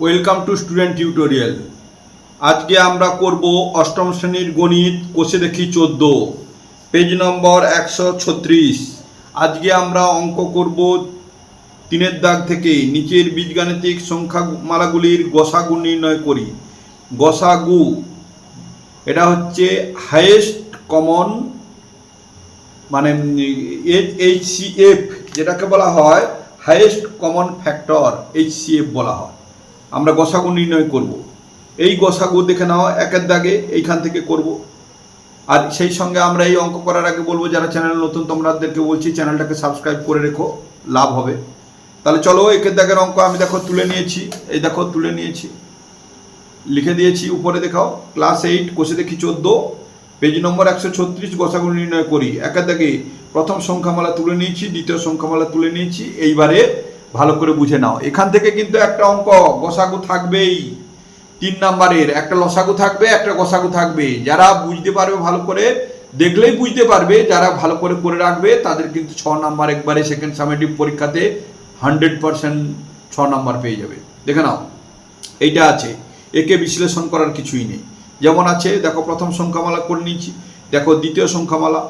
Welcome to student tutorial আজকে আমরা করব অষ্টম শ্রেণির গণিত, কোষে দেখি চোদ্দ। পেজ নম্বর একশো ছত্রিশ। আজকে আমরা অঙ্ক করব তিনের দাগ থেকে নিচের বীজগাণিতিক সংখ্যামালাগুলির গসাগু নির্ণয় করি। গসাগু, এটা হচ্ছে হাইয়েস্ট কমন মানে এইচ সি এফ যেটাকে বলা হয় highest common factor H C F বলা হয়। আমরা গসাগু নির্ণয় করব। এই গসাগু দেখে নাও, একের দাগে এইখান থেকে করব। আর সেই সঙ্গে আমরা এই অঙ্ক করার আগে বলব, যারা চ্যানেল নতুন তোমাদেরকে বলছি, চ্যানেলটাকে সাবস্ক্রাইব করে রেখো, লাভ হবে। তাহলে চলো, একের দাগের অঙ্ক আমি দেখো, তুলে নিয়েছি। এই দেখো, তুলে নিয়েছি। লিখে দিয়েছি, উপরে দেখাও। ক্লাস এইট, কোষে দেখি চোদ্দ। পেজ নম্বর একশো ছত্রিশ, গসাগু নির্ণয় করি। একের দাগে প্রথম সংখ্যামালা তুলে নিয়েছি, দ্বিতীয় সংখ্যামালা তুলে নিয়েছি। এইবারে ভালো করে বুঝে নাও। এখান থেকে কিন্তু একটা অঙ্ক, গসাগু থাকবেই। তিন নাম্বারের, একটা লসাগু থাকবে, একটা গসাগু থাকবে। যারা বুঝতে পারবে ভালো করে, দেখলেই বুঝতে পারবে, যারা ভালো করে করে রাখবে, তাদের কিন্তু ছ নাম্বার একবারে সেকেন্ড সামেটিভ পরীক্ষাতে হান্ড্রেড পার্সেন্ট ছ নাম্বার পেয়ে যাবে। দেখে নাও, এইটা আছে। একে বিশ্লেষণ করার কিছুই নেই। যেমন আছে, দেখো প্রথম সংখ্যামালা করে নিয়েছি। দেখো দ্বিতীয় সংখ্যামালা।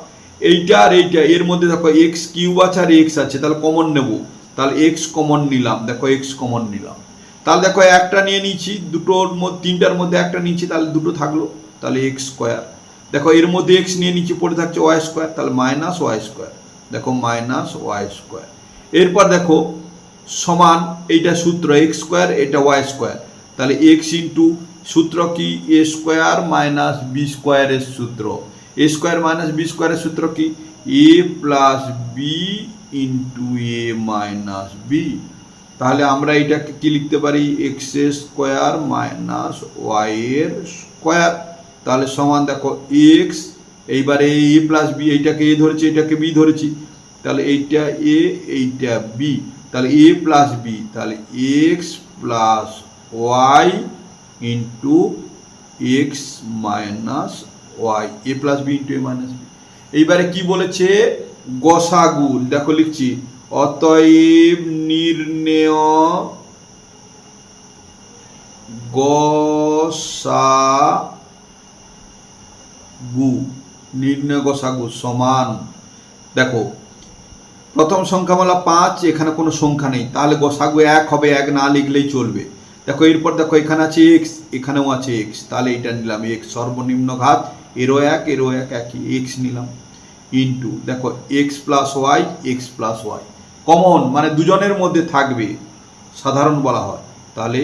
এইটা আর এইটা, এর মধ্যে দেখো এক্স কিউব আছে আর এক্স আছে, তাহলে কমন নেব। তাহলে এক্স কমন নিলাম। দেখো এক্স কমন নিলাম। তাহলে দেখো একটা নিয়ে নিচ্ছি, দুটোর মধ্যে তিনটার মধ্যে একটা নিচ্ছি, তাহলে দুটো থাকল। তাহলে এক্স স্কোয়ার দেখো এর মধ্যে এক্স নিয়ে নিচ্ছি, পড়ে থাকছে ওয়াই স্কোয়ার তাহলে মাইনাস ওয়াই স্কোয়ার দেখো মাইনাস ওয়াই স্কোয়ার এরপর দেখো সমান এইটা সূত্র এক্স স্কোয়ার এটা ওয়াই স্কোয়ার তাহলে এক্স ইন্টু সূত্র কি? এ স্কোয়ার মাইনাস বি স্কোয়ারের সূত্র। এ স্কোয়ার মাইনাস বি স্কোয়ারের সূত্র কি? A plus B into A minus B তাহলে আমরা এটাকে কি লিখতে পারি? এক্স স্কোয়ার মাইনাস ওয়াই এর স্কোয়ার তাহলে সমান দেখো এক্স এইবারে এ প্লাস বি এইটাকে এ ধরেছি, এটাকে বি ধরেছি। তাহলে এইটা এ এইটা বি তাহলে এ প্লাস বি তাহলে X plus Y into X minus Y A plus B into A minus B এইবারে কি বলেছে? গসাগুল দেখো লিখছি, অতএব নির্ণেয় গসাগু, নির্ণয় গসাগু সমান। দেখো, প্রথম সংখ্যামালা পাঁচ, এখানে কোনো সংখ্যা নেই, তাহলে গসাগু এক হবে, এক না লিখলেই চলবে। দেখো, এরপর দেখো, এখানে আছে এক্স এখানেও আছে এক্স তাহলে এটা নিলাম এক্স সর্বনিম্ন ঘাত, এরও এক এরও এক, একই এক্স নিলাম। ইন্টু দেখো X plus Y X plus Y common মানে দুজনের মধ্যে থাকবে, সাধারণ বলা হয়। তাহলে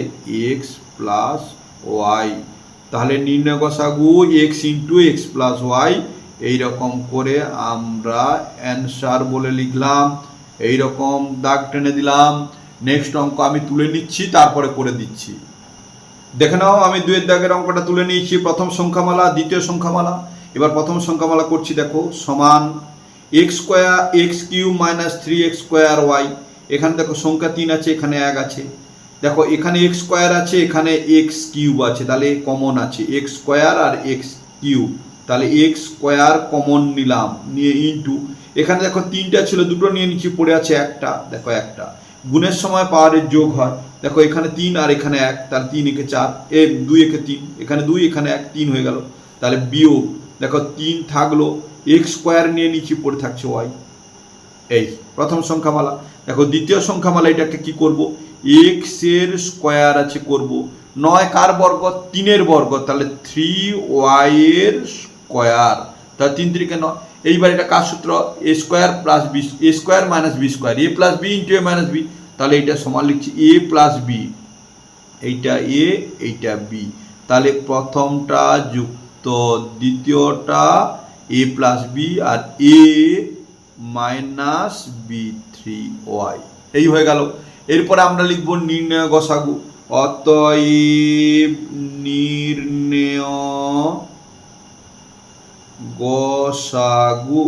এক্স প্লাস ওয়াই তাহলে নির্ণয় গসাগু X into X plus Y এইরকম করে আমরা অ্যান্সার বলে লিখলাম এই রকম দাগ টেনে দিলাম। নেক্সট অঙ্ক আমি তুলে নিচ্ছি, তারপরে করে দিচ্ছি। দেখে নাও, আমি দুয়ের দাগের অঙ্কটা তুলে নিয়েছি, প্রথম সংখ্যামালা, দ্বিতীয় সংখ্যামালা। এবার প্রথম সংখ্যামালা করছি, দেখো, সমান X square X cube minus three X square Y এখানে দেখো সংখ্যা তিন আছে, এখানে এক আছে। দেখো, এখানে এক্স স্কোয়ার আছে, এখানে এক্স কিউব আছে, তাহলে কমন আছে। এক্স স্কোয়ার আর এক্স কিউব তাহলে এক্স স্কোয়ার কমন নিলাম, নিয়ে ইন্টু এখানে দেখো তিনটা ছিল, দুটো নিয়ে নিচ্ছি পড়ে আছে একটা, দেখো একটা। গুণের সময় পাওয়ারের যোগ হয়। দেখো, এখানে তিন আর এখানে এক, তাহলে তিন একে চার এ দুই একে তিন, এখানে দুই, এখানে এক, তিন হয়ে গেল। তাহলে বিয়োগ দেখো, তিন থাকল এক্স স্কোয়ার নিয়ে নিচে পড়ে থাকছে ওয়াই এই প্রথম সংখ্যামালা। দেখো, দ্বিতীয় সংখ্যামালা এটাকে কি করব? এক্সের স্কোয়ার আছে করব। নয় কার বর্গ? তিনের বর্গ। তাহলে থ্রি ওয়াই এর স্কোয়ার তাহলে তিন তিরিকে নয়। এইবার এটা কার সূত্র? A square plus B A square minus B square A plus B into A minus B তাহলে এইটা সমান লিখছি এ প্লাস বি এইটা এ এইটা বি তাহলে প্রথমটা যুক্ত দ্বিতীয়টা A plus B R A minus B three Y এই হয়ে গেল। এরপরে আমরা লিখব নির্ণয় গসাগু। অতএব নির্ণয় গসাগু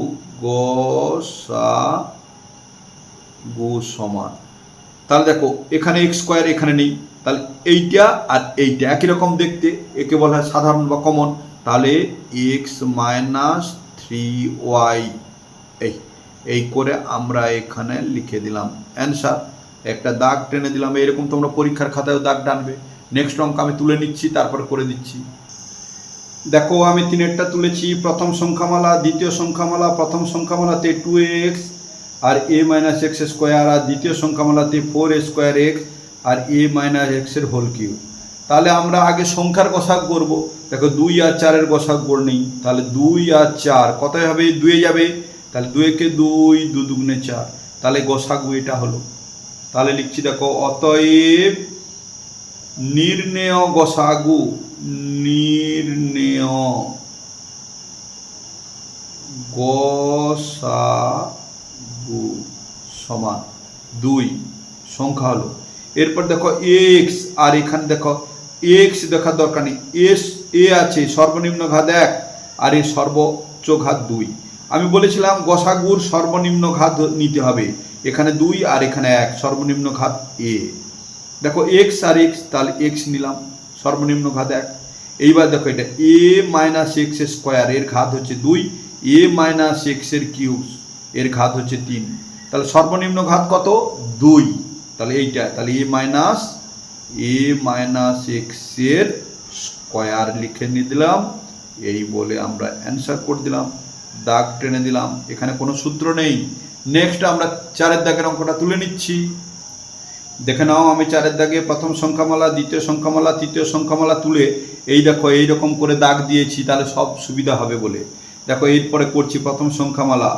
গসাগু সমান। তাহলে দেখো, এখানে এক্স স্কোয়ার এখানে নেই। তাহলে এইটা আর এইটা একই রকম দেখতে। একে বলা হয় সাধারণ বা কমন তাহলে এক্স মাইনাস থ্রি ওয়াই এই এই করে আমরা এখানে লিখে দিলাম। অ্যান্সার একটা দাগ টেনে দিলাম। এরকম তোমরা পরীক্ষার খাতায়ও দাগ টানবে। নেক্সট অঙ্ক আমি তুলে নিচ্ছি, তারপর করে দিচ্ছি। দেখো, আমি তিনেরটা তুলেছি। প্রথম সংখ্যামালা, দ্বিতীয় সংখ্যামালা, প্রথম সংখ্যামালাতে টু এক্স আর এ মাইনাস এক্স স্কোয়ার আর দ্বিতীয় সংখ্যামালাতে ফোর স্কোয়ার এক্স আর এ মাইনাস এক্সের হোল কিউ তাহলে আমরা আগে সংখ্যার গসাগ করব। দেখো দুই আর চারের গসাগ করে নিই, তাহলে দুই আর চার, কতই হবে? দুয়ে যাবে। তাহলে দুয়েকে দুই, দু দুগুণে চার। তাহলে গসাগু এটা হলো। তাহলে লিখছি দেখো, অতএব নির্ণেয় গসাগু নির্ণেয় গসাগু সমান দুই। সংখ্যা হলো। এরপর দেখো, এক্স, আর এখানে দেখো, এক্স দেখার দরকার নেই। এস এ আছে, সর্বনিম্ন ঘাত এক আর এ সর্বোচ্চ ঘাত দুই। আমি বলেছিলাম গসাগুর সর্বনিম্ন ঘাত নিতে হবে, এখানে দুই আর এখানে এক, সর্বনিম্ন ঘাত এ। দেখো এক্স আর এক্স তাহলে এক্স নিলাম, সর্বনিম্ন ঘাত এক। এইবার দেখো এটা এ মাইনাস এক্স স্কোয়ার এর ঘাত হচ্ছে দুই এ মাইনাস এক্সের কিউব এর ঘাত হচ্ছে তিন। তাহলে সর্বনিম্ন ঘাত কত? দুই। তাহলে এইটা, তাহলে এ মাইনাস এ মাইনাস এক্সের স্কোয়ার লিখে নিয়ে দিলাম। এই বলে আমরা অ্যান্সার করে দিলাম। দাগ টেনে দিলাম। এখানে কোনো সূত্র নেই। নেক্সট আমরা চারের দাগের অঙ্কটা তুলে নিচ্ছি। দেখে নাও, আমি চারের দাগে প্রথম সংখ্যামালা, দ্বিতীয় সংখ্যামালা, তৃতীয় সংখ্যামালা তুলে এই দেখো, এই রকম করে দাগ দিয়েছি, তাহলে সব সুবিধা হবে বলে। দেখো, এরপরে করছি প্রথম সংখ্যামালা।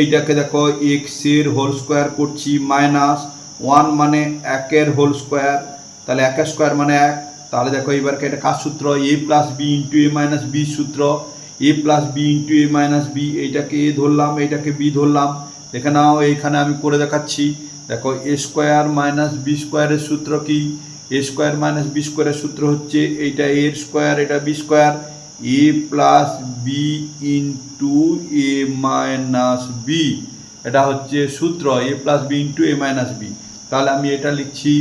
এইটাকে দেখো এক্সের হোল স্কোয়ার করছি মাইনাস ওয়ান মানে একের হোল স্কোয়ার তাহলে একের স্কোয়ার মানে এক। তাহলে দেখো এবারকে এটা কাজ সূত্র? A plus B into A minus B সূত্র। A plus B into A minus B এইটাকে এ ধরলাম, এইটাকে বি ধরলাম। দেখে নাও, এইখানে আমি করে দেখাচ্ছি। দেখো এ স্কোয়ার মাইনাস বি স্কোয়ারের সূত্র কি? এ স্কোয়ার মাইনাস বি স্কোয়ারের সূত্র হচ্ছে এইটা এর স্কোয়ার এটা B square A plus B into A minus B এটা হচ্ছে সূত্র। A plus B into A minus B তাহলে আমি এটা লিখছি।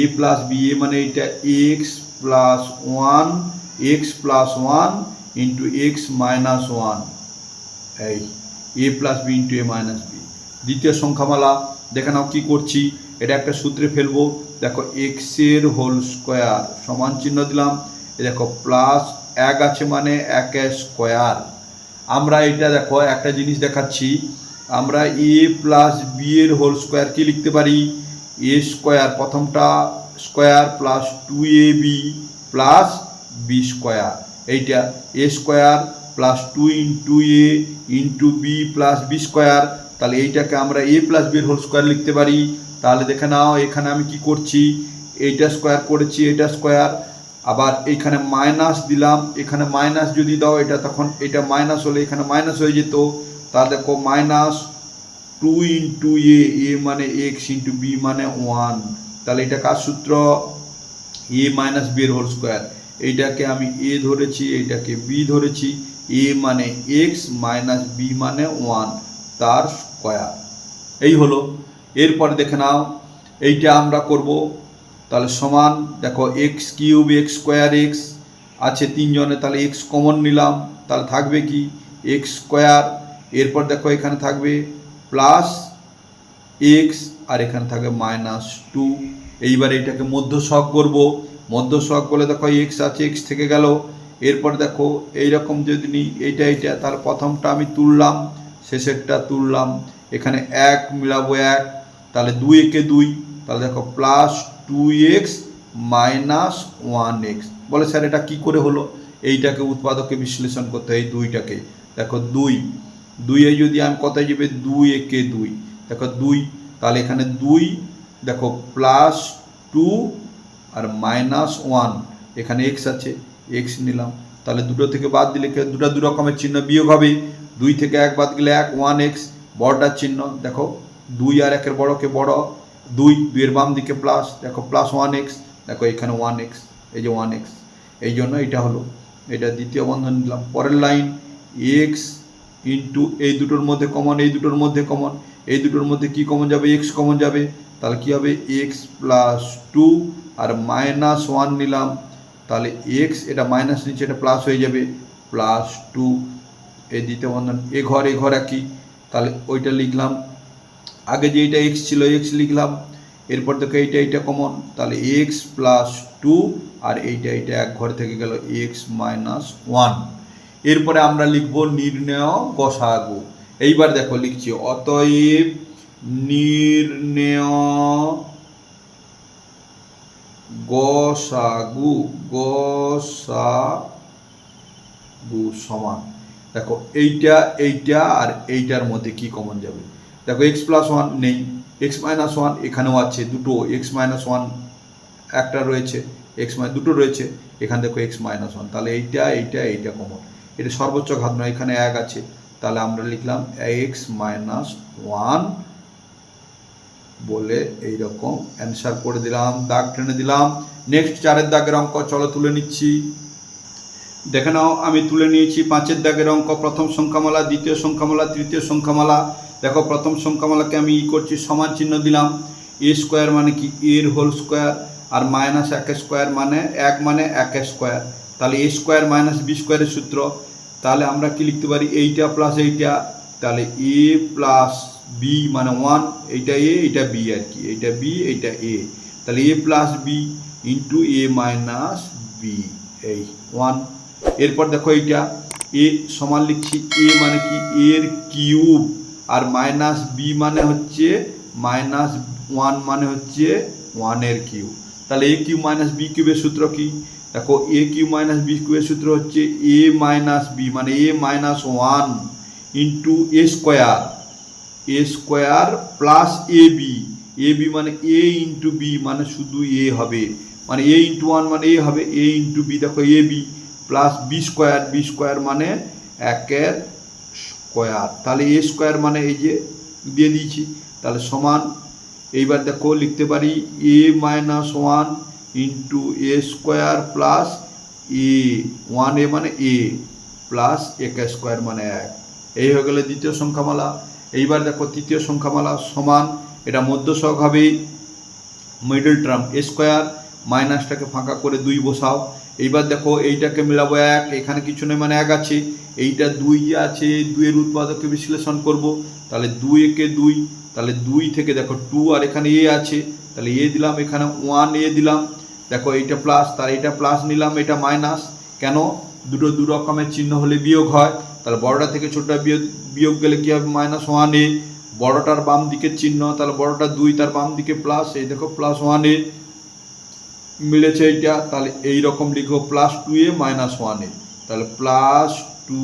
এ প্লাস বি এ মানে এটা X plus one X plus one into X minus one এই A plus B into A minus B দ্বিতীয় সংখ্যামালা, দেখে নাও কী করছি। এটা একটা সূত্রে ফেলব। দেখো এক্সের হোল স্কোয়ার সমান চিহ্ন দিলাম। দেখো প্লাস এক আছে মানে এক স্কোয়ার আমরা এটা দেখো, একটা জিনিস দেখাচ্ছি। আমরা এ প্লাস বি এর হোল স্কোয়ার কি লিখতে পারি? এ স্কোয়ার প্রথমটা square plus two a b plus b square এইটা a square plus two into a into b plus b square তাহলে এইটাকে আমরা a plus b whole square লিখতে পারি। তাহলে দেখে নাও, এখানে আমি কি করছি? এইটা স্কোয়ার করেছি, এটা স্কোয়ার আবার এইখানে মাইনাস দিলাম, এখানে মাইনাস যদি দাও, এটা তখন, এটা মাইনাস হলে এখানে মাইনাস হয়ে যেত। তাহলে দেখো minus two into a a মানে এক্স ইন্টু বি মানে ওয়ান। তাহলে এটা কার সূত্র? এ মাইনাস বি এর হোল স্কোয়ার। এইটাকে আমি এ ধরেছি, এইটাকে বি ধরেছি। এ মানে এক্স মাইনাস বি মানে ওয়ান, তার স্কোয়ার। এই হলো। এরপরে দেখে নাও, এইটা আমরা করব। তাহলে সমান, দেখো, x cube, x square, x. আছে তিনজনে, তাহলে এক্স কমন নিলাম। তাহলে থাকবে কি? X square. এরপর দেখো, এখানে থাকবে প্লাস এক্স আর এখানে থাকবে মাইনাস টু এইবার এটাকে মধ্য শখ করব। মধ্য শখ করলে দেখো এক্স আছে এক্স থেকে গেল। এরপর দেখো এইরকম যদি নিই, এইটা এইটা তাহলে প্রথমটা আমি তুললাম, শেষেরটা তুললাম। এখানে এক মিলাবো এক, তাহলে দুই একে দুই। তাহলে দেখো plus two x minus one x বলে স্যার এটা কি করে হলো? এইটাকে উৎপাদকে বিশ্লেষণ করতে হয় এই দুইটাকে। দেখো দুই। দুইয়ে যদি আমি কথায় যাবে? দুই একে দুই। দেখো দুই, তাহলে এখানে দুই, দেখো প্লাস টু আর মাইনাস ওয়ান এখানে এক্স আছে এক্স নিলাম। তাহলে দুটো থেকে বাদ দিলে দুটো দু রকমের চিহ্ন বিয়োগ হবে। দুই থেকে এক বাদ গেলে এক ওয়ান এক্স বড়টার চিহ্ন। দেখো, দুই আর একের বড়কে বড়। দুই, দুইয়ের বাম দিকে প্লাস দেখো প্লাস ওয়ান এক্স দেখো এখানে ওয়ান এক্স এই যে ওয়ান এক্স এই জন্য এটা হলো। এটা দ্বিতীয় বন্ধন নিলাম। পরের লাইন এক্স ইন্টু এই দুটোর মধ্যে কমন এই দুটোর মধ্যে কমন এই দুটোর মধ্যে কি কমন যাবে? এক্স কমন যাবে। তাহলে কি হবে? এক্স প্লাস টু আর মাইনাস ওয়ান নিলাম। তাহলে এক্স এটা মাইনাস নিচে, এটা প্লাস হয়ে যাবে। প্লাস টু এই দ্বিতীয় বন্ধন এ ঘর এ ঘর একই। তাহলে ওইটা লিখলাম। আগে যে এটা এক্স ছিল এক্স লিখলাম। এরপর দেখো এইটা এইটা কমন তাহলে এক্স প্লাস টু আর এইটা এইটা এক ঘর থেকে গেল এক্স মাইনাস ওয়ান এরপরে আমরা লিখব নির্ণয় গসাগু। এইবার দেখো লিখছি, অতএব নির্ণয় গসাগু গসাগু সমান। দেখো এইটা এইটা আর এইটার মধ্যে কি কমন যাবে? দেখো এক্স প্লাস ওয়ান নেই এক্স মাইনাস ওয়ান এখানেও আছে দুটো এক্স মাইনাস ওয়ান একটা রয়েছে এক্স মাই দুটো রয়েছে, এখানে দেখো এক্স মাইনাস ওয়ান তাহলে এইটা এইটা এইটা কমন এটা সর্বোচ্চ ঘাত নয়, এখানে এক আছে। তাহলে আমরা লিখলাম এক্স মাইনাস ওয়ান বলে এইরকম অ্যান্সার করে দিলাম, দাগ টেনে দিলাম। নেক্সট চারের দাগের অঙ্ক, চলো তুলে নিচ্ছি। দেখে নাও, আমি তুলে নিয়েছি পাঁচের দাগের অঙ্ক, প্রথম সংখ্যামালা, দ্বিতীয় সংখ্যামালা, তৃতীয় সংখ্যামালা। দেখো, প্রথম সংখ্যামালাকে আমি ই করছি, সমান চিহ্ন দিলাম। এ স্কোয়ার মানে কি? এর হোল স্কোয়ার আর মাইনাস এক স্কোয়ার মানে এক মানে এক স্কোয়ার তাহলে এ স্কোয়ার মাইনাস বি স্কোয়ারের সূত্র, তাহলে আমরা কি লিখতে পারি? এইটা প্লাস এইটা, তাহলে এ প্লাস বি মানে ওয়ান এইটা এ এইটা বি আর কি। এইটা বি এইটা এ তাহলে a plus b into a minus b এই ওয়ান এরপর দেখো এইটা এ সমান লিখছি এ মানে কি? এর কিউব আর মাইনাস বি মানে হচ্ছে মাইনাস ওয়ান মানে হচ্ছে ওয়ানের কিউব তাহলে এ কিউব মাইনাস বি কিউবের সূত্র কি? দেখো এ কিউব মাইনাস বি কিউবের সূত্র হচ্ছে এ মাইনাস বি মানে a minus one into a square a square plus a b a b মানে এ ইন্টু বি মানে শুধু এ হবে। মানে এ ইন্টু ওয়ান মানে এ হবে এ ইন্টু বি দেখো a b plus b square b square মানে একের স্কোয়ার তাহলে এ স্কোয়ার মানে এই যে দিয়ে দিয়েছি। তাহলে সমান, এইবার দেখো, লিখতে পারি a minus one into a square plus a one a মানে এ প্লাস এক স্কোয়ার মানে এক। এই হয়ে গেলে দ্বিতীয় সংখ্যামালা। এইবার দেখো তৃতীয় সংখ্যামালা সমান, এটা মধ্যসহগ হবে মিডল টার্ম এ স্কোয়ার মাইনাসটাকে ফাঁকা করে দুই বসাও। এইবার দেখো এইটাকে মিলাবো এক, এখানে কিছু নেই মানে এক আছে। এইটা দুই আছে, দুইয়ের উৎপাদককে বিশ্লেষণ করব। তাহলে দুই একে দুই, তাহলে দুই থেকে দেখো টু আর এখানে এ আছে। তাহলে এ দিলাম, এখানে ওয়ান এ দিলাম। দেখো এইটা প্লাস তার এইটা প্লাস নিলাম, এটা মাইনাস কেন? দুটো দু রকমের চিহ্ন হলে বিয়োগ হয়। তাহলে বড়টা থেকে ছোটটা বিয়োগ বিয়োগ গেলে কী হবে? Minus one a. বড়টার বাম দিকের চিহ্ন, তাহলে বড়টা দুই, তার বাম দিকে প্লাস এই দেখো প্লাস ওয়ান এ। মিলেছে এইটা, তাহলে এই রকম লিখো plus two a minus one a. তাহলে plus two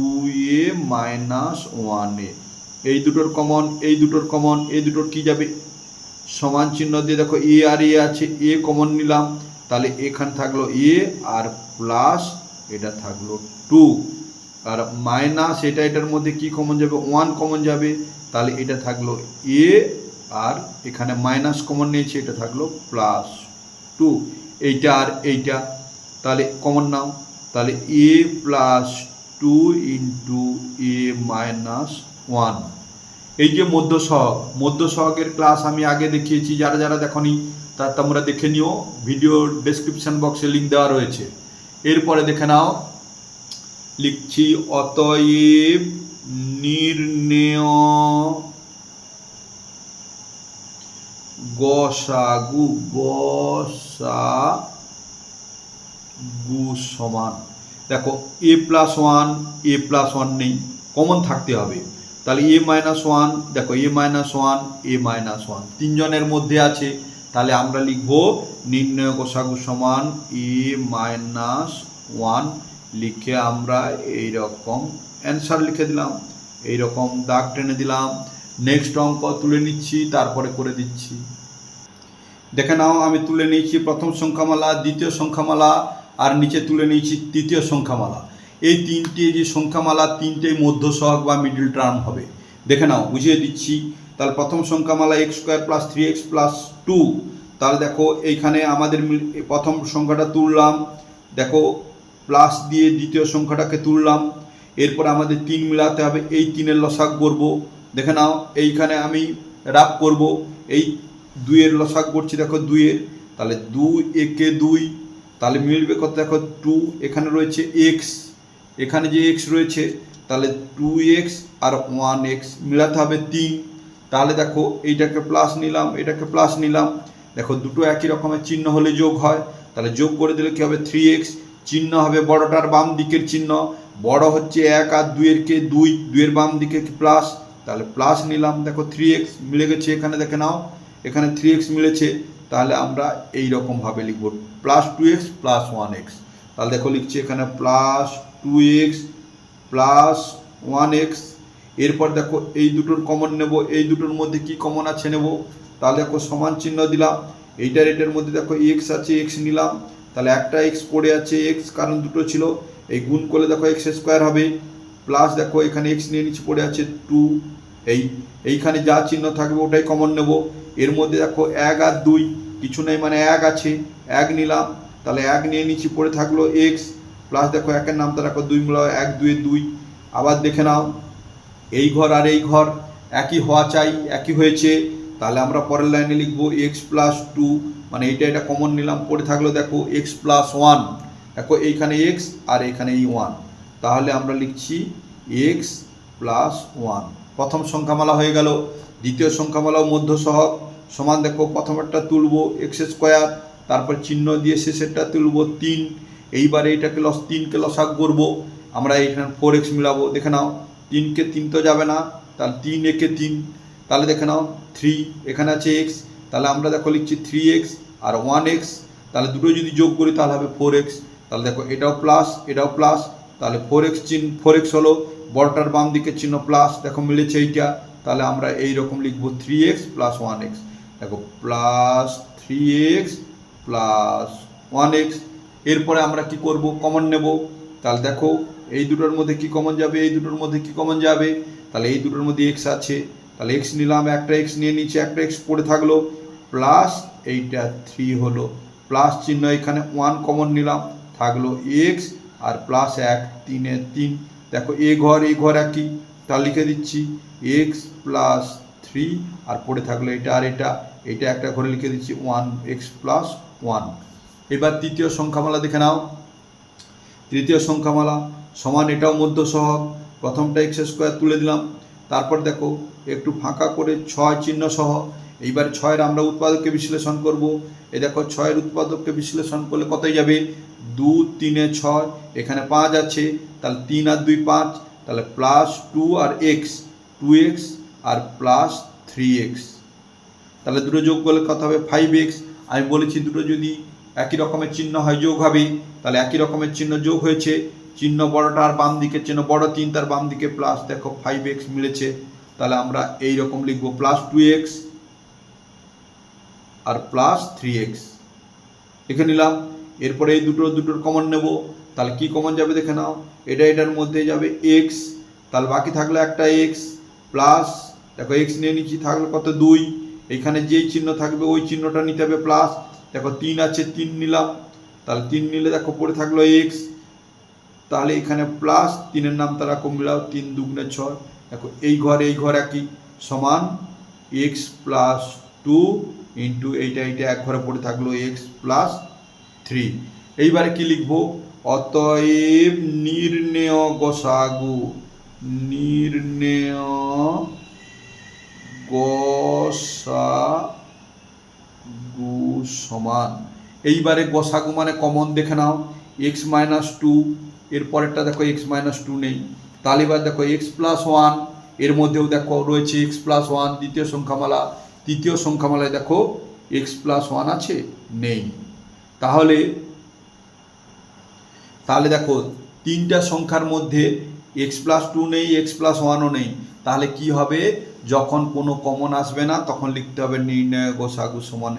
a minus one a. এই দুটোর কমন এই দুটোর কমন এই দুটোর কি যাবে? সমান চিহ্ন দিয়ে দেখো এ আর এ আছে এ কমন নিলাম। তাহলে এখানে থাকল এ আর প্লাস এটা থাকল টু। আর মাইনাস এটা এটার মধ্যে কি কমন যাবে? ওয়ান কমন যাবে। তাহলে এটা থাকল এ আর এখানে মাইনাস কমন নিয়েছে, এটা থাকল প্লাস টু। এইটা আর এইটা। তাহলে কমন নাও। তাহলে a plus two into a minus one. এই যে মধ্য সহগ মধ্য সহগের ক্লাস আমি আগে দেখিয়েছি। যারা যারা দেখনি তা তোমরা দেখে নিও। ভিডিওর ডেসক্রিপশন বক্সে লিঙ্ক দেওয়া রয়েছে। এরপরে দেখে নাও। লিখছি, অতএব নির্ণয় গসাগু গসাগু সমান। দেখো a plus one a plus one নেই। কমন থাকতে হবে। তাহলে এ মাইনাস ওয়ান দেখো a minus one a minus one তিনজনের মধ্যে আছে। তাহলে আমরা লিখব নির্ণয় গোসাগু সমান এ মাইনাস ওয়ান লিখে আমরা এই রকম অ্যান্সার লিখে দিলাম এই রকম দাগ টেনে দিলাম। নেক্সট অঙ্ক তুলে নিচ্ছি, তারপরে করে দিচ্ছি। দেখে নাও, আমি তুলে নিয়েছি প্রথম সংখ্যামালা, দ্বিতীয় সংখ্যামালা, আর নিচে তুলে নিয়েছি তৃতীয় সংখ্যামালা। এই তিনটে যে সংখ্যামালা, তিনটেই মধ্য সহগ বা মিডল টার্ম হবে। দেখে নাও, বুঝিয়ে দিচ্ছি। তাহলে প্রথম সংখ্যামালা x square plus three x plus two তাহলে দেখো, এইখানে আমাদের প্রথম সংখ্যাটা তুললাম। দেখো প্লাস দিয়ে দ্বিতীয় সংখ্যাটাকে তুললাম। এরপর আমাদের তিন মিলাতে হবে, এই তিনের লসাগ করব। দেখে নাও, এইখানে আমি রাপ করব। এই দুইয়ের লসাগ করছি দেখো দুইয়ের। তাহলে দুই একে দুই, তাহলে মিলবে কত? দেখো টু এখানে রয়েছে এক্স এখানে যে এক্স রয়েছে, তাহলে টু এক্স আর ওয়ান এক্স মিলাতে হবে তিন। তাহলে দেখো এইটাকে প্লাস নিলাম, এটাকে প্লাস নিলাম। দেখো দুটো একই রকমের চিহ্ন হলে যোগ হয়। তাহলে যোগ করে দিলে কি হবে? থ্রি এক্স চিহ্ন হবে বড়টার বাম দিকের চিহ্ন। বড় হচ্ছে এক আর দুইয়ের কে দুই, দুইয়ের বাম দিকে প্লাস তাহলে প্লাস নিলাম। দেখো থ্রি এক্স মিলে গেছে এখানে, দেখে নাও। এখানে থ্রি এক্স মিলেছে। তাহলে আমরা এই রকমভাবে লিখব। Plus two x plus one x তাহলে দেখো লিখছি এখানে plus two x plus one x এরপর দেখো এই দুটোর কমন নেব, এই দুটোর মধ্যে কি কমন আছে নেব? তাহলে দেখো সমান চিহ্ন দিলাম। এইটার এটার মধ্যে দেখো এক্স আছে এক্স নিলাম। তাহলে একটা এক্স পড়ে আছে এক্স কারণ দুটো ছিল। এই গুণ করলে দেখো এক্স স্কোয়ার হবে। প্লাস দেখো এখানে এক্স নিয়ে নিচে পড়ে আছে টু এই, এইখানে যা চিহ্ন থাকবে ওটাই কমন নেব। এর মধ্যে দেখো এক আর দুই, কিছু নেই মানে এক আছে, এক নিলাম। তাহলে এক নিয়ে নিচে পড়ে থাকল এক্স প্লাস দেখো একের নামটা দেখো দুই মূল এক, দুই দুই। আবার দেখে নাও। এই ঘর আর এই ঘর একই হওয়া চাই, একই হয়েছে। তাহলে আমরা পরের লাইনে লিখব এক্স প্লাস টু মানে এইটা এটা কমন নিলাম, পড়ে থাকল দেখো এক্স প্লাস ওয়ান দেখো এইখানে এক্স আর এখানে এই ওয়ান তাহলে আমরা লিখছি এক্স প্লাস ওয়ান প্রথম সংখ্যামালা হয়ে গেল। দ্বিতীয় সংখ্যামালাও মধ্য সহগ সমান দেখো প্রথমেরটা তুলবো এক্স স্কোয়ার তারপর চিহ্ন দিয়ে শেষেরটা তুলবো তিন। এইবারে এটাকে লস, তিনকে লসাগ করব। আমরা এখানে ফোর এক্স মিলাবো। দেখে নাও। তিনকে তিন তো যাবে না, তাহলে তিন একে তিন। তাহলে দেখে নাও থ্রি এখানে আছে এক্স তাহলে আমরা দেখো লিখছি থ্রি এক্স আর ওয়ান এক্স তাহলে দুটো যদি যোগ করি তাহলে হবে ফোর এক্স তাহলে দেখো এটাও প্লাস এটাও প্লাস তাহলে ফোর এক্স চিহ্ন ফোর এক্স হলো বড়টার বাম দিকের চিহ্ন প্লাস দেখো মিলেছে এইটা। তাহলে আমরা এই রকম লিখব three x plus one x দেখো plus three x plus one x এরপরে আমরা কি করব? কমন নেব। তাহলে দেখো এই দুটোর মধ্যে কি কমন যাবে, এই দুটোর মধ্যে কি কমন যাবে? তাহলে এই দুটোর মধ্যে এক্স আছে। তাহলে এক্স নিলাম, একটা এক্স নিয়ে নিচে, একটা এক্স পড়ে থাকল। প্লাস এইটা থ্রি হলো। প্লাস চিহ্ন এখানে ওয়ান কমন নিলাম, থাকল এক্স আর প্লাস এক, তিনে তিন। দেখো এ ঘর এ ঘর একই। তা লিখে দিচ্ছি এক্স প্লাস থ্রি আর পড়ে থাকল এটা আর এটা। এটা একটা ঘরে লিখে দিচ্ছি ওয়ান এক্স প্লাস ওয়ান এবার তৃতীয় সংখ্যামালা দেখে নাও। তৃতীয় সংখ্যামালা সমান এটাও মধ্য সহগ প্রথমটা এক্স স্কোয়ার তুলে দিলাম। তারপর দেখো, একটু ফাঁকা করে ছয় চিহ্ন সহ। এইবার ছয়ের আমরা উৎপাদককে বিশ্লেষণ করব। এই দেখো, ছয়ের উৎপাদককে বিশ্লেষণ করলে কতই যাবে? দু, তিনে ছয়। এখানে পাঁচ আছে। তাহলে তিন আর দুই পাঁচ। তাহলে প্লাস টু আর এক্স টু এক্স আর প্লাস থ্রি এক্স তাহলে দুটো যোগ করলে কত হবে? ফাইভ এক্স আমি বলেছি দুটো যদি একই রকমের চিহ্ন হয়, যোগ হবে। তাহলে একই রকমের চিহ্ন যোগ হয়েছে। চিহ্ন বড়টা আর বাম দিকের চিহ্ন, বড় তিন তার বাম দিকে প্লাস দেখো ফাইভ এক্স মিলেছে। তাহলে আমরা এই রকম লিখব প্লাস টু এক্স আর প্লাস থ্রি এক্স লিখে নিলাম। এরপরে এই দুটো, দুটোর কমন নেব। তাহলে কি কমন যাবে দেখে নাও। এটা, এটার মধ্যে যাবে এক্স তাহলে বাকি থাকল একটা এক্স প্লাস দেখো এক্স নিয়ে নিচ্ছি, থাকল কত? দুই। এখানে যেই চিহ্ন থাকবে, ওই চিহ্নটা নিতে হবে প্লাস দেখো তিন আছে, তিন নিলাম। তাহলে তিন নিলে দেখো পড়ে থাকল এক্স তাহলে এখানে প্লাস তিনের নাম তারা মিলাও তিন দুগুণে ছয়। দেখো, এই ঘর এই ঘর একই, সমান এক্স প্লাস টু ইন্টু এইটা এইটা এক ঘরে পড়ে থাকল এক্স প্লাস থ্রি এইবারে কি লিখব? অতএব নির্ণেয় গসাগু নির্ণেয় গসাগু সমান। এইবারে গসাগু মানে কমন দেখে নাও এক্স মাইনাস টু এর পরেরটা দেখো এক্স মাইনাস টু নেই। তাহলে এবার দেখো এক্স প্লাস ওয়ানের মধ্যেও দেখো রয়েছে এক্স প্লাস ওয়ান দ্বিতীয় সংখ্যামালা। তৃতীয় সংখ্যামালায় দেখো এক্স প্লাস ওয়ান আছে, নেই। তাহলে তাহলে দেখো তিনটা সংখ্যার মধ্যে এক্স প্লাস টু নেই এক্স প্লাস ওয়ানও নেই। তাহলে কি হবে? যখন কোনো কমন আসবে না, তখন লিখতে হবে নির্ণয় গোসাগু সমান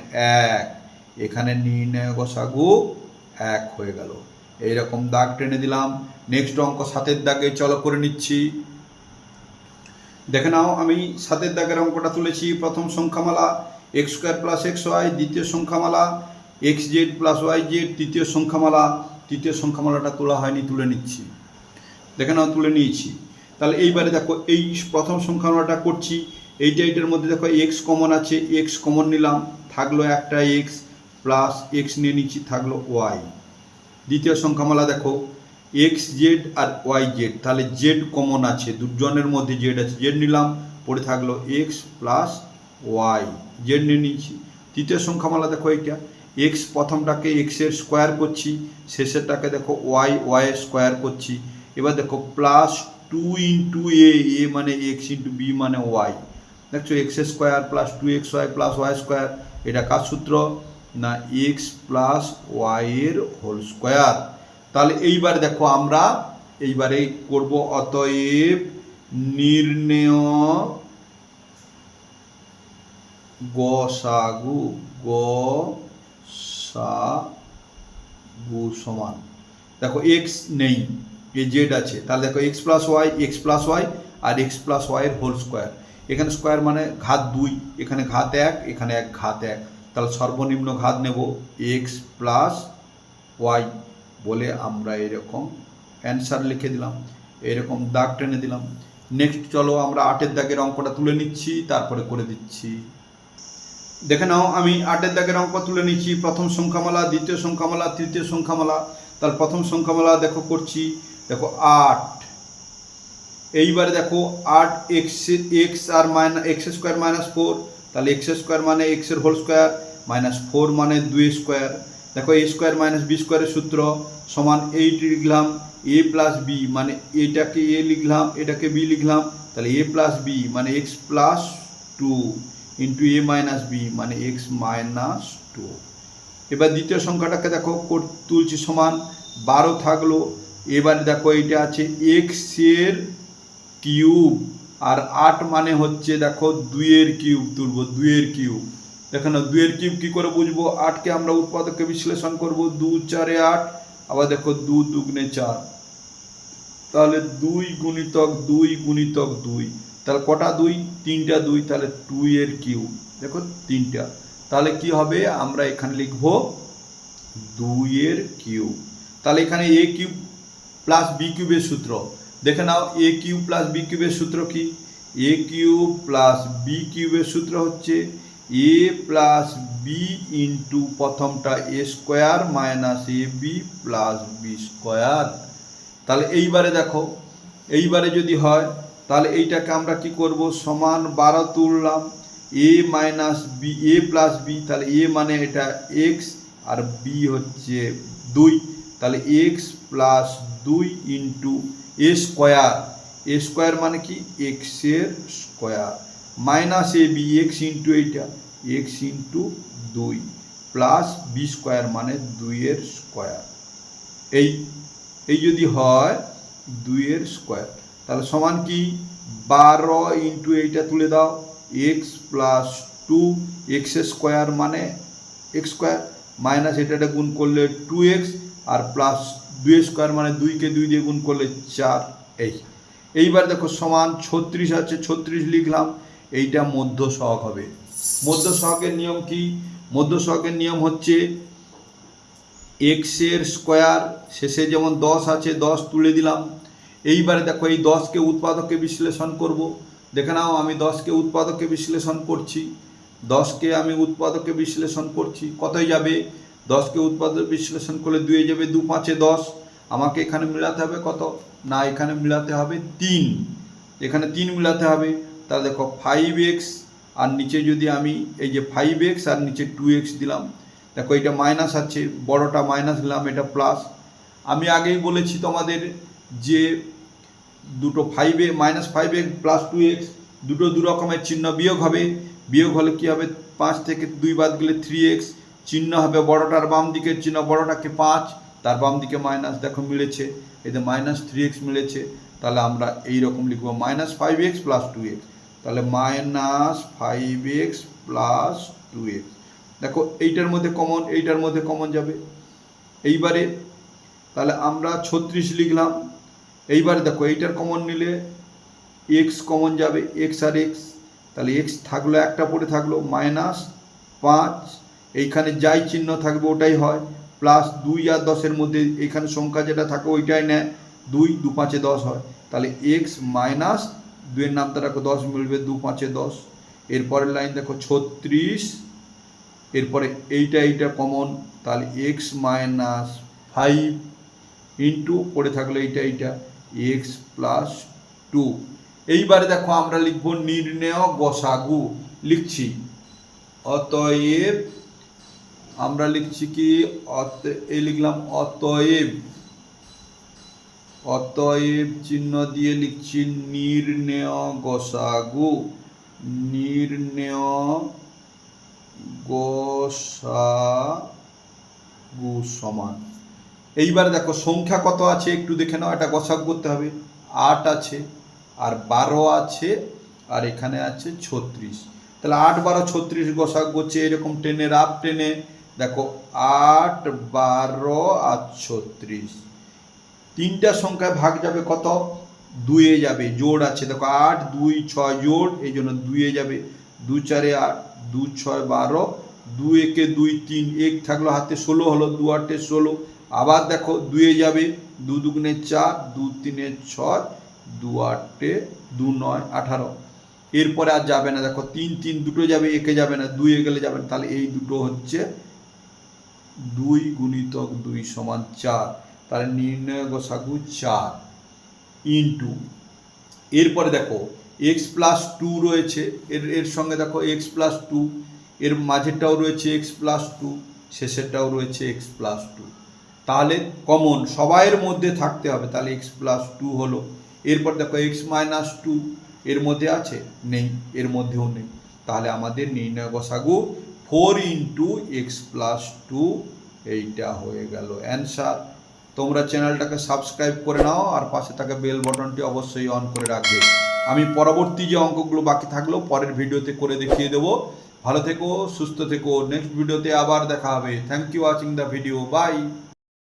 এক। এখানে নির্ণয় গোসাগু এক হয়ে গেল। এইরকম দাগ টেনে দিলাম। নেক্সট অঙ্ক সাতের দাগে, চলো করে নিচ্ছি। দেখে নাও, আমি সাতের দাগের অঙ্কটা তুলেছি। প্রথম সংখ্যামালা x square plus x y দ্বিতীয় সংখ্যামালা x z plus y z তৃতীয় সংখ্যামালা, তৃতীয় সংখ্যামালাটা তোলা হয়নি, তুলে নিচ্ছি। দেখে নাও, তুলে নিয়েছি। তাহলে এইবারে দেখো, এই প্রথম সংখ্যামালাটা করছি। এইটা এইটার মধ্যে দেখো এক্স কমন আছে এক্স কমন নিলাম। থাকল একটা এক্স প্লাস এক্স নিয়ে নিচ্ছি, থাকল ওয়াই দ্বিতীয় সংখ্যামালা দেখো এক্স জেড আর ওয়াই জেড তাহলে জেড কমন আছে, দুজনের মধ্যে জেড আছে। জেড নিলাম, পড়ে থাকল এক্স প্লাস ওয়াই জেড নিয়ে নিচ্ছি। তৃতীয় সংখ্যামালা দেখো এইটা এক্স প্রথমটাকে এক্সের স্কোয়ার করছি, শেষেরটাকে দেখো ওয়াই ওয়াইয়ের স্কোয়ার করছি। এবার দেখো plus two into a a মানে এক্স ইন্টু বি মানে ওয়াই দেখছ x square plus two x y plus y square এটা কার সূত্র? না এক্স প্লাস ওয়াইয়ের হোল স্কোয়ার তাহলে এইবার দেখো আমরা এইবারে করব অতএব নির্ণেয় গসাগু গ গু সমান। দেখো এক্স নেই এ জেড আছে। তাহলে দেখো X plus Y X plus Y আর এক্স প্লাস ওয়াইয়ের হোল স্কোয়ার এখানে স্কোয়ার মানে ঘাত দুই, এখানে ঘাত এক, এখানে এক, ঘাত এক। তাহলে সর্বনিম্ন ঘাত নেব এক্স প্লাস ওয়াই বলে আমরা এরকম অ্যান্সার লিখে দিলাম, এরকম দাগ টেনে দিলাম। নেক্সট চলো আমরা আটের দাগের অঙ্কটা তুলে নিচ্ছি, তারপরে করে দিচ্ছি। দেখে নাও, আমি আটের দাগের অঙ্ক তুলে নিচ্ছি, প্রথম সংখ্যামালা, দ্বিতীয় সংখ্যামালা, তৃতীয় সংখ্যামালা। তার প্রথম সংখ্যামালা দেখো করছি, দেখো আট। এইবারে দেখো আট এক্স এক্স আর minus x square minus four তাহলে এক্স স্কোয়ার মানে এক্সের হোল স্কোয়ার মাইনাস ফোর মানে দুই স্কোয়ার দেখো এ স্কোয়ার মাইনাস বি স্কোয়ারের সূত্র সমান এইট লিখলাম এ প্লাস বি মানে এটাকে এ লিখলাম, এটাকে বি লিখলাম, তাহলে এ প্লাস বি মানে x plus two into a minus b মানে এক্স মাইনাস টু এবার দ্বিতীয় সংখ্যাটাকে দেখো তুলছি সমান বারো থাকল। এবারে দেখো এটা আছে এক্সের কিউব আর আট মানে হচ্ছে দেখো দুইয়ের কিউব, তুলবো দুইয়ের কিউব। দেখো দুইয়ের কিউব কি করে বুঝব? আটকে আমরা উৎপাদককে বিশ্লেষণ করব, দু চারে আট, আবার দেখো দু দুগুণে চার। তাহলে দুই গুণিতক দুই গুণিতক দুই। তাহলে কটা দুই? তিনটা দুই, তাহলে টু এর দেখো তিনটা। তাহলে কি হবে? আমরা এখানে লিখব দুইয়ের কিউব। তাহলে এখানে এ কিউব প্লাস বি কিউবের সূত্র। দেখে নাও এ কিউব প্লাস বি কিউবের সূত্র কি? এ কিউব প্লাস বি কিউবের সূত্র হচ্ছে এ প্লাস বি ইন্টু প্রথমটা a square minus a b plus b square তাহলে এইবারে দেখো, এইবারে যদি হয়, তাহলে এইটাকে আমরা কি করব? সমান বারো তুললাম a minus b a plus b তাহলে এ মানে এটা এক্স আর বি হচ্ছে দুই। তাহলে এক্স প্লাস দুই into a square a square মানে কি? এক্সের square minus a b x into এইটা এক্স ইন্টু দুই প্লাস বি স্কোয়ার মানে দুইয়ের স্কোয়ার এই এই যদি হয় দুইয়ের স্কোয়ার তাহলে সমান কি? বারো ইন্টু এইটা তুলে দাও। X plus two x square মানে এক্স স্কোয়ার মাইনাস এটা গুণ করলে টু এক্স আর প্লাস দুই স্কোয়ার মানে দুইকে দুই দিয়ে গুণ করলে চার, এই। এইবার দেখো সমান ছত্রিশ আছে, ছত্রিশ লিখলাম, এইটা মধ্য সহক হবে। মধ্য সহগের নিয়ম কি? মধ্য সহগের নিয়ম হচ্ছে এক্সের স্কোয়ার, শেষে যেমন দশ আছে, দশ তুলে দিলাম। এইবারে দেখো এই দশকে উৎপাদকে বিশ্লেষণ করব। দেখে নাও, আমি দশকে উৎপাদকে বিশ্লেষণ করছি। দশকে আমি উৎপাদকে বিশ্লেষণ করছি। কতই যাবে? দশকে উৎপাদক বিশ্লেষণ করলে দুয়ে যাবে দু পাঁচে দশ। আমাকে এখানে মিলাতে হবে কত? না, এখানে মিলাতে হবে তিন। এখানে তিন মিলাতে হবে। তাহলে দেখো ফাইভ এক্স আর নিচে যদি আমি এই যে ফাইভ এক্স আর নিচে টু এক্স দিলাম, দেখো এটা মাইনাস আছে, বড়টা মাইনাস দিলাম, এটা প্লাস আমি আগেই বলেছি তোমাদের যে দুটো five a minus five x plus two x দুটো দু রকমের চিহ্ন বিয়োগ হবে। বিয়োগ হলে কি হবে? পাঁচ থেকে দুই বাদ গেলে থ্রি এক্স চিহ্ন হবে বড়টার বাম দিকের চিহ্ন, বড়টাকে পাঁচ, তার বাম দিকে মাইনাস, দেখো মিলেছে। এতে মাইনাস থ্রি এক্স মিলেছে, তাহলে আমরা এই রকম লিখব minus five x plus two x তাহলে minus five x plus two x দেখো, এইটার মধ্যে কমন এইটার মধ্যে কমন যাবে। এইবারে, তাহলে আমরা ছত্রিশ লিখলাম। এইবারে দেখো, এইটার কমন নিলে এক্স কমন যাবে এক্স আর এক্স তাহলে এক্স থাকল, একটা পড়ে থাকল, মাইনাস পাঁচ এইখানে যাই চিহ্ন থাকবে ওটাই হয় প্লাস দুই আর দশের মধ্যে এইখানে সংখ্যা যেটা থাকে ওইটাই নেয়, দুই, দু পাঁচে দশ হয়। তাহলে এক্স মাইনাস দুইয়ের নামটা রাখো দশ মিলবে দু পাঁচে দশ। এরপরের লাইন দেখো ছত্রিশ, এরপরে এইটা এইটা কমন তাহলে এক্স মাইনাস ফাইভ ইন্টু পড়ে থাকল এইটা এইটা এক্স প্লাস টু এইবারে দেখো আমরা লিখব নির্ণেয় গসাগু, লিখছি। অতএব আমরা লিখছি কি? এই লিখলাম অতএব। অতএব চিহ্ন দিয়ে লিখছি নির্ণেয় গসাগু। নির্ণেয় গসাগু সমান। এইবার দেখো, সংখ্যা কত আছে একটু দেখে নাও। এটা গসাগু করতে হবে। আট আছে, আর বারো আছে, আর এখানে আছে ছত্রিশ। তাহলে আট, বারো, ছত্রিশ গসাগ করছে এরকম টেনের রাফ টেনে দেখো, আট, বারো আর ছত্রিশ। তিনটা সংখ্যায় ভাগ যাবে কত? দুয়ে যাবে, জোড় আছে। দেখো, আট, দুই, ছয় জোড়, এই জন্য দুয়ে যাবে। দু চারে আট, দু ছয় বারো, দু একে দুই তিন, এক থাকল হাতে ষোলো, হলো দু আটে ষোলো। আবার দেখো, দুয়ে যাবে, দু দুগুণে চার, দু তিনে ছয়, দু আটে, দু নয়, আঠারো। এরপরে আর যাবে না। দেখো, তিন তিন দুটো যাবে, একে যাবে না, দুয়ে গেলে যাবে তাহলে এই দুটো হচ্ছে দুই গুণিতক দুই সমান চার, তাহলে নির্ণয় গোসাগু চার ইন্টু এরপরে দেখো এক্স প্লাস টু রয়েছে, এর এর সঙ্গে দেখো এক্স প্লাস টু এর মাঝেরটাও রয়েছে এক্স প্লাস টু শেষেরটাও রয়েছে এক্স প্লাস টু তাহলে কমন সবাইয়ের মধ্যে থাকতে হবে, তাহলে এক্স প্লাস টু হলো। এরপর দেখো এক্স মাইনাস টু এর মধ্যে আছে? নেই, এর মধ্যেও নেই। তাহলে আমাদের নির্ণয় বসাগু four into x plus two, এইটা হয়ে গেল অ্যান্সার। তোমরা চ্যানেলটাকে সাবস্ক্রাইব করে নাও আর পাশে থাকা বেল বটনটি অবশ্যই অন করে রাখবে। আমি পরবর্তী যে অঙ্কগুলো বাকি থাকল, পরের ভিডিওতে করে দেখিয়ে দেবো। ভালো থেকো, সুস্থ থেকো। নেক্সট ভিডিওতে আবার দেখা হবে। Thank you watching the video bye